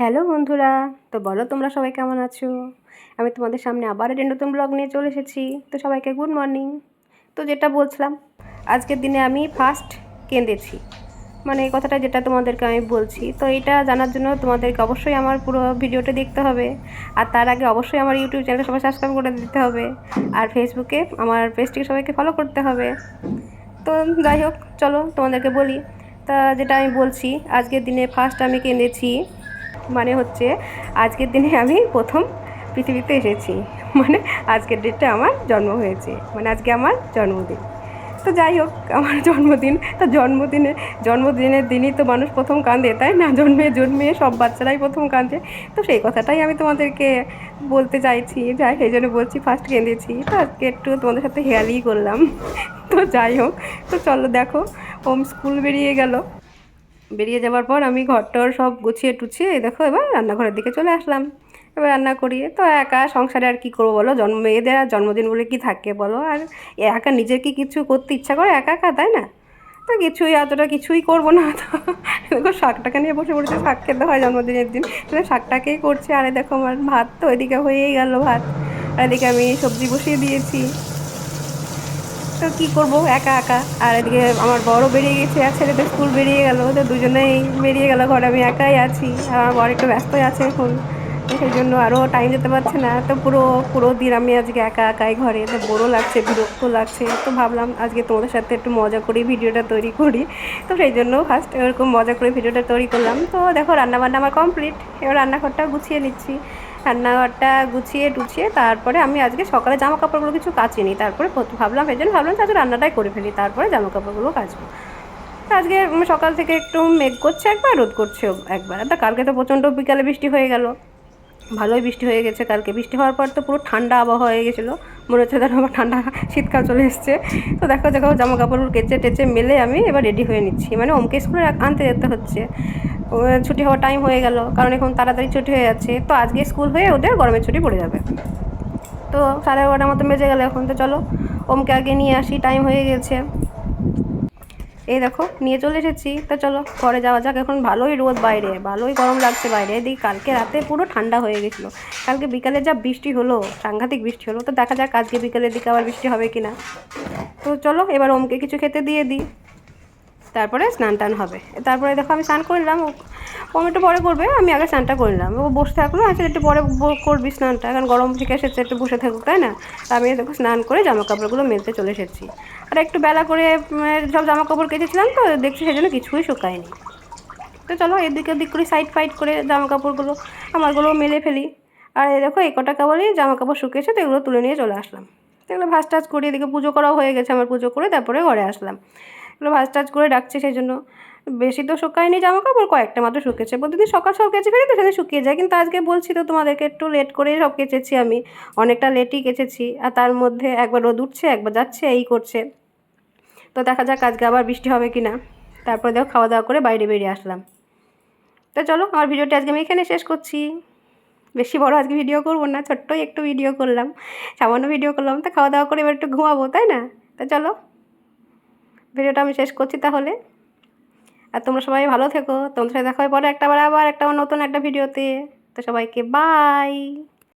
Hello বন্ধুরা, তো বলো তোমরা সবাই কেমন আছো? আমি তোমাদের সামনে আবার একটা নতুন ব্লগ নিয়ে চলে এসেছি। তো সবাইকে গুড মর্নিং তো যেটা বলছিলাম, আজকের দিনে আমি ফার্স্ট কেঁদেছি। মানে এই কথাটা যেটা তোমাদেরকে আমি বলছি, তো এটা জানার জন্য তোমাদেরকে অবশ্যই আমার পুরো ভিডিওটা দেখতে হবে। আর তার আগে অবশ্যই আমার ইউটিউব চ্যানেলটা সবাই সাবস্ক্রাইব করে দিতে হবে। আর ফেসবুকে আমার পেজটিকে সবাইকে ফলো করতে হবে। তো যাই হোক, চলো তোমাদেরকে বলি। তা যেটা আমি বলছি, আজকের দিনে ফার্স্ট আমি কেঁদেছি মানে হচ্ছে আজকের দিনে আমি প্রথম পৃথিবীতে এসেছি। মানে আজকের ডেটটা আমার জন্ম হয়েছে। মানে আজকে আমার জন্মদিন। তো যাই হোক, আমার জন্মদিন। তো জন্মদিনে, জন্মদিনের দিনই তো মানুষ প্রথম কাঁদে, তাই না? জন্মে জন্মে সব বাচ্চারাই প্রথম কাঁদে। তো সেই কথাটাই আমি তোমাদেরকে বলতে চাইছি। যাই সেই জন্য বলছি ফার্স্ট কেঁদেছি। তো আজকে একটু তোমাদের সাথে হেয়ালি করলাম। তো যাই হোক, তো চলো দেখো ওম স্কুল বেরিয়ে গেল। বেরিয়ে যাওয়ার পর আমি ঘরটর সব গুছিয়ে টুছিয়ে দেখো এবার রান্নাঘরের দিকে চলে আসলাম। এবার রান্না করি তো একা সংসারে আর কি করব বলো? জন্ম, মেয়েদের আর জন্মদিন বলে কি থাকে বলো? আর একা নিজের কি কিছু করতে ইচ্ছা করে? একা একা, তাই না? তো কিছুই, অতটা কিছুই করব না তো। দেখো শাকটাকে নিয়ে বসে পড়েছে, শাক খেতে হয় জন্মদিনের দিন। তাহলে শাকটাকেই করছে, আরে দেখো আমার ভাত তো ওইদিকে হয়েই গেল ভাত। আর এদিকে আমি সবজি বসিয়ে দিয়েছি। তো কি করব? একা একা। আর এদিকে আমার বড় বেরিয়ে গেছে, আর ছেলেদের স্কুল বেরিয়ে গেল। তো দুজনেই বেরিয়ে গেল, ঘরে আমি একাই আছি। আর আমার বড় একটু ব্যস্তই আছে এখন। সেই জন্য আরও টাইম যেতে পারছে না। তো পুরো পুরো দিন আমি আজকে একা একাই ঘরে তো বড়ো লাগছে, বিরক্ত লাগছে। তো ভাবলাম আজকে তোমাদের সাথে একটু মজা করি ভিডিওটা তৈরি করি। তো সেই জন্য ফার্স্ট এরকম মজা করে ভিডিওটা তৈরি করলাম। তো দেখো, রান্নাবান্না আমার কমপ্লিট এবার রান্নাঘরটা গুছিয়ে নিচ্ছি। রান্নাঘরটা গুছিয়ে টুছিয়ে তারপরে আমি আজকে সকালে জামা কাপড়গুলো কিছু কাচিনি। তারপরে ভাবলাম এই জন্য ভাবলাম আজকে রান্নাটাই করে ফেলি। তারপরে জামা কাপড়গুলো কাচবো আজকে সকাল থেকে একটু মেঘ করছে একবার, রোদ করছে একবার। তা কালকে তো প্রচণ্ড বিকালে বৃষ্টি হয়ে গেল। ভালোই বৃষ্টি হয়ে গেছে কালকে। বৃষ্টি হওয়ার পর তো পুরো ঠান্ডা আবহাওয়া হয়ে গেছিল। মনে হচ্ছে যেন আমার ঠান্ডা শীতকাল চলে এসছে। তো দেখো দেখো জামা কাপড় কেচে টেচে মেলে আমি এবার রেডি হয়ে নিচ্ছি। মানে ওমকে স্কুলে আনতে যেতে হচ্ছে। ছুটি হওয়ার টাইম হয়ে গেল, কারণ এখন তাড়াতাড়ি ছুটি হয়ে যাচ্ছে। তো আজকে স্কুল হয়ে ওদের গরমের ছুটি পড়ে যাবে। তো সাড়ে এগারোটার মতো বেজে গেলে এখন। তো চলো ওমকে আগে নিয়ে আসি। টাইম হয়ে গেছে। এই দেখো, নিয়ে চলে এসেছি। তো চলো ঘরে যাওয়া যাক। এখন ভালোই রোদ বাইরে, ভালোই গরম লাগছে বাইরে। এদিকে কালকে রাতে পুরো ঠান্ডা হয়ে গেছিল। কালকে বিকালে যা বৃষ্টি হলো, সাংঘাতিক বৃষ্টি হলো, তো দেখা যাক আজকে বিকালের দিকে আবার বৃষ্টি হবে কি না তো চলো, এবার ওমকে কিছু খেতে দিয়ে দিই। তারপরে স্নান টান হবে। তারপরে দেখো আমি স্নান করে নিলাম, ও একটু পরে করবে, আমি আগে স্নানটা করে নিলাম। ও বসে থাকল আচ্ছা একটু পরে করবি স্নানটা, কারণ গরম থেকে এসেছে, একটু বসে থাকুক, তাই না? আমি দেখো স্নান করে জামা কাপড়গুলো মেলতে চলে এসেছি। আর একটু বেলা করে সব জামা কাপড় কেটেছিলাম তো, দেখছি সেজন্য কিছুই শুকায়নি। তো চলো এদিকে ওদিক করে সাইড ফাইড করে জামা কাপড়গুলো আমারগুলো মেলে ফেলি। আর এই দেখো এই কটা কাপড়ই জামা কাপড় শুকিয়েছে, তো এগুলো তুলে নিয়ে চলে আসলাম। এগুলো ভাস টাজ করে এদিকে পুজো করাও হয়ে গেছে, আমার পুজো করে তারপরে ঘরে আসলাম। এগুলো ভাজ টাজ করে ডাকছে সেই জন্য বেশি তো শুকায়নি জামা কাপড় কয়েকটা মাত্র শুকেছে। প্রতিদিন সকাল সকাল কেচে ফেলি তো সেদিন শুকিয়ে যায়। কিন্তু আজকে বলছি তো তোমাদেরকে, একটু লেট করে সব কেচেছি আমি। অনেকটা লেটই কেচেছি। আর তার মধ্যে একবার রোদ উঠছে, একবার যাচ্ছে, এই করছে। তো দেখা যাক আজকে আবার বৃষ্টি হবে কি না তারপরে দেখো খাওয়া দাওয়া করে বাইরে বেরিয়ে আসলাম। তো চলো, আমার ভিডিওটি আজকে আমি এখানে শেষ করছি। বেশি বড় আজকে ভিডিও করব না, ছোট্টই একটু ভিডিও করলাম। সামান্য ভিডিও করলাম, তো খাওয়া দাওয়া করে এবার একটু ঘুমাবো, তাই না? তো চলো। ভিডিওটা আমি শেষ করছি তাহলে। আর তোমরা সবাই ভালো থেকো। তোমাদের সাথে দেখা হয় পরে একটা আবার আবার একটা নতুন একটা ভিডিওতে। তো সবাইকে বাই